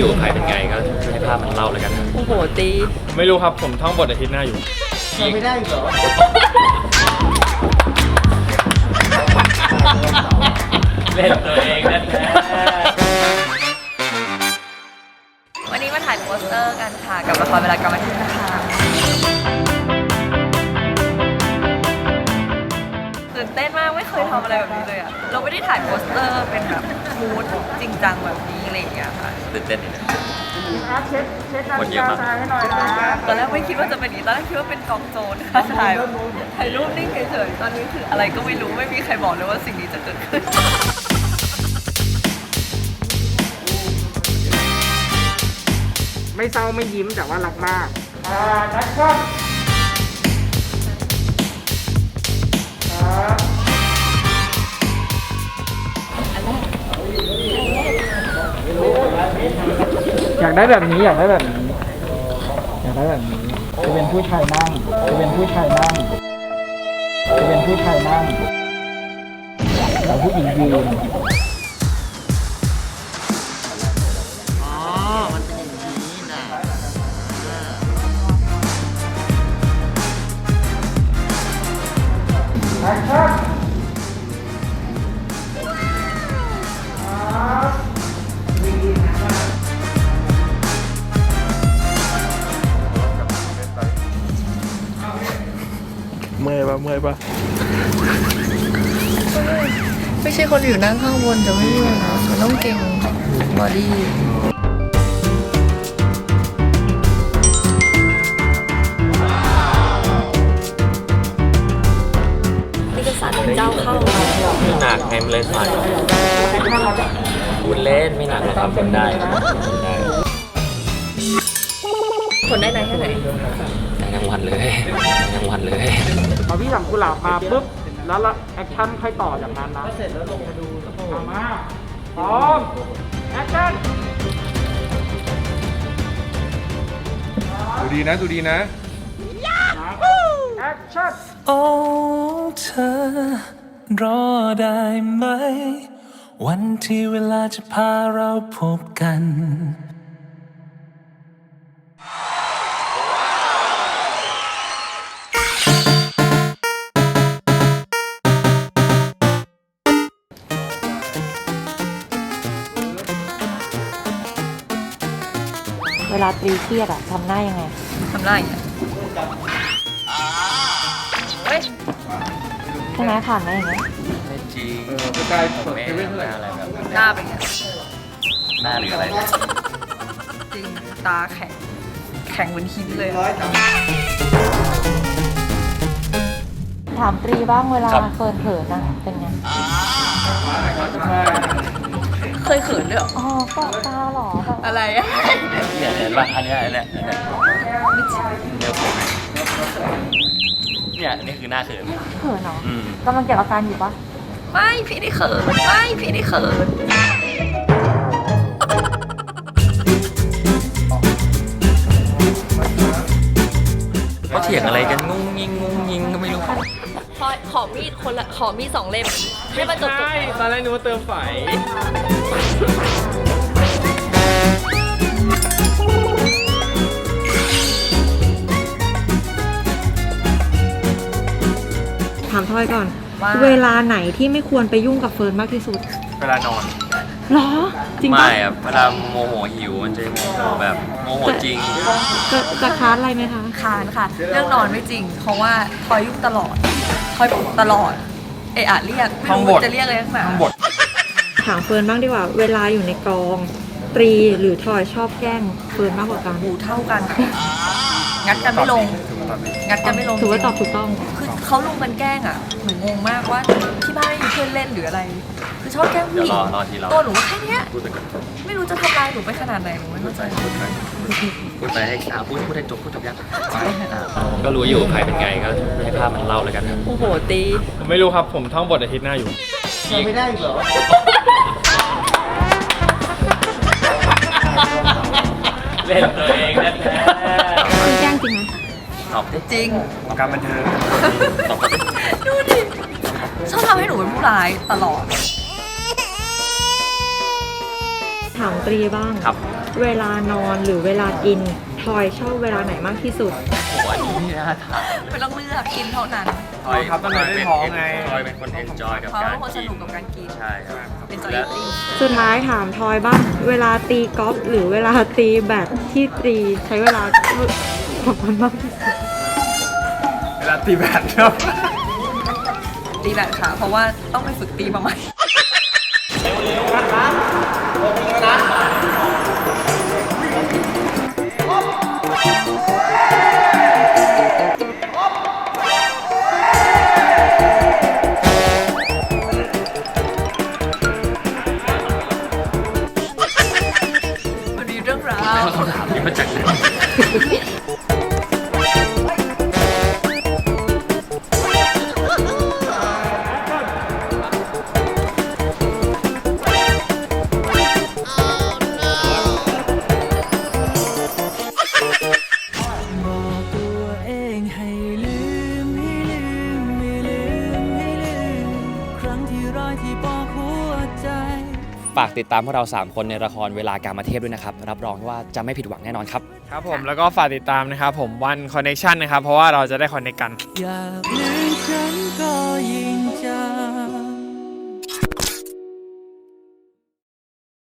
อยู่กับใครเป็นไงก็ให้ภาพมันเล่าแล้วกันนะโอ้โหตี ไม่รู้ครับผมท่องบทอาทิตย์หน้าอยู่ ไม่ได้เหรอเล่นตัวเองนะแท้วันนี้มาถ่ายโปสเตอร์กันค่ะ กับละครเวลากรรมทินะคะ ตื่นเต้นมากไม่เคยทำอะไรแบบนี้เลยอะเราไม่ได้ถ่ายโปสเตอร์เป็นแบบมูดจริงจังแบบนี้อะไรอย่างเงี้ยค่ะตื่นเต้นนี่นะคนเยอะมากตอนแรกไม่คิดว่าจะเป็นอย่างนี้ตอนแรกคิดว่าเป็นกองโจรค่ะถ่ายถ่ายรูปนิ่งเฉยๆตอนนี้คืออะไรก็ไม่รู้ไม่มีใครบอกเลยว่าสิ่งนี้จะเกิดขึ้น ไม่เศร้าไม่ยิ้มแต่ว่ารักมาก อ่านักช็อตากได้แบบนี้อยากได้แบบนี้ อยากได้แบบนี้จะเป็นผู้ชายนั่งจะเป็นผู้ชายนั่งจะเป็นผู้ชายนั่งแต่ผู้หญิงยืน เมื่อยปะเมื่อยปะไม่ใช่คนอยู่นั่งข้างบนจะไม่มีนะมันต้องเก่งบอดี้นี่ก็สารเจ้าเข้าไม่หนักไงมันเลยใส่พูดเล่นไม่หนักหรอกครับคนได้ทนได้ผลได้ไหนแค่ไหน ได้ทั้งวันเลยได้ทั้งวันเลยพอพี่สั่งกุหลาบมาปุ๊บ แล้วละแอคชั่นค่อยต่อจากนั้นนะเสร็จแล้วลงมาดูเอามาพร้อมแอคชั่นดูดีนะดูดีนะแอคชั่นโอ้เธอรอได้ไหม วันที่เวลาจะพาเราพบกัน เวลาตรีเครียดอะทำหน้ายังไง ทำได้อย่างเงี้ยเฮ้ยใช่ไหมผ่านไหมอย่างเงี้ยไม่จริงเออสกายผมไม่เซเว่นเท่าไหร่อะไรแบบนั้นหน้าเป็นไงหน้าหรืออะไรเนี่ยจริงตาแข็ง แข็งเหมือนหินเลยอะถามตรีบ้างเวลาเฟิร์นเขินนะเป็นไง เคยเขินด้วยเหรออ๋อเกาะตาเหรอแบบอะไรอะเนี่ยเห็นป่ะอันเนี้ยอันเนี้ยอันเนี้ยเดี๋ยวผมเนี่ยนี่คือหน้าเขินเขินเหรออืมกำลังเก็บอาการอยู่ปะไม่พี่ได้เขินไม่พี่ได้เขิน ถียงอะไรกันงุ้งยิงงุ้งยิงก็ไม่รู้ขอขอมีดคนละขอมีดสองเล่มให้มันจบจบใช่ตอนแรกนึกว่าเติมไฟถามทอยก่อนว่าเวลาไหนที่ไม่ควรไปยุ่งกับเฟิร์นมากที่สุด เวลานอน หรอ จริงปะไม่อะเวลาโมโหหิวมันจะโมโหแบบโมโหจริง จะจะค้านอะไรไหมคะ คานค่ะ เรื่องนอนไม่จริง เพราะว่าทอยยุ่งตลอดทอยปลุกตลอด เอะอะเรียกไม่ท่องรู้บทจะเรียกอะไรทั้งนั้นทั้งบทถามเฟิร์นบ้างดีกว่า เวลาอยู่ในกอง ตรีหรือทอยชอบแกล้งเฟิร์นมากกว่ากันหูเท่ากันงัดกันไม่ลง งัดกันไม่ลงถือว่าตอบถูกต้อง คือเขาลงกันแกล้งอะหนูงงมากว่าที่บ้านไม่มีเพื่อนเล่นหรืออะไร คือชอบแกล้งผู้เดี๋ยวหญิรงอรอทีเราตัวหนูก็แค่เนี้ยพูดไปก่อนไม่รู้จะทำลายหนูไปขนาดไหนหนูไม่เข้าใจพูดไปพูดไปให้สาวพูดพูดให้จบพูดจบยังก็รู้อยู่ใครเป็นไงก็ให้ภาพมันเล่าแล้วกันนะโอ้โหตีผมไม่รู้ครับ ผมท่องบทอาทิตย์หน้าอยู่ ไม่ได้เหรอเล่นตัวเองนะแท้ คือแกล้งจริงไหม ตอบดิจริงการบันเทิงตอบดิดูดิชอบทำให้หนูเป็นผู้ร้ายตลอดมถามตรีบ้าง ครับเวลานอนหรือเวลากินทอยชอบเวลาไหนมากที่สุด โอ้อันนี้น่าถามไม่ต้องเลือกกินเท่านั้นอ๋อครับตอนนั้นได้ท้องไง ทอยเป็นคนเอนจอยกับเพราะการว่าคนสกินนุกกับการกิน ใช่ครับเป็นจอยและติ้งสุดท้ายถามทอยบ้าง เวลาตีกอล์ฟหรือเวลาตีแบดที่ตรีใช้เวลา ของมันมากที่สุดเวลาตีแบดครับ ตีแบบค่ะ เพราะว่าต้องไปฝึกตีมาใหม่ ฝากติดตามพวกเรา 3 คนในละครเวลาการมาเทพด้วยนะครับ รับรองว่าจะไม่ผิดหวังแน่นอนครับ ครับผมแล้วก็ฝากติดตามนะครับผมวันคอนเนคชันนะครับ เพราะว่าเราจะได้คอนเนคกัน อยากลืมฉันก็ยิ่งจ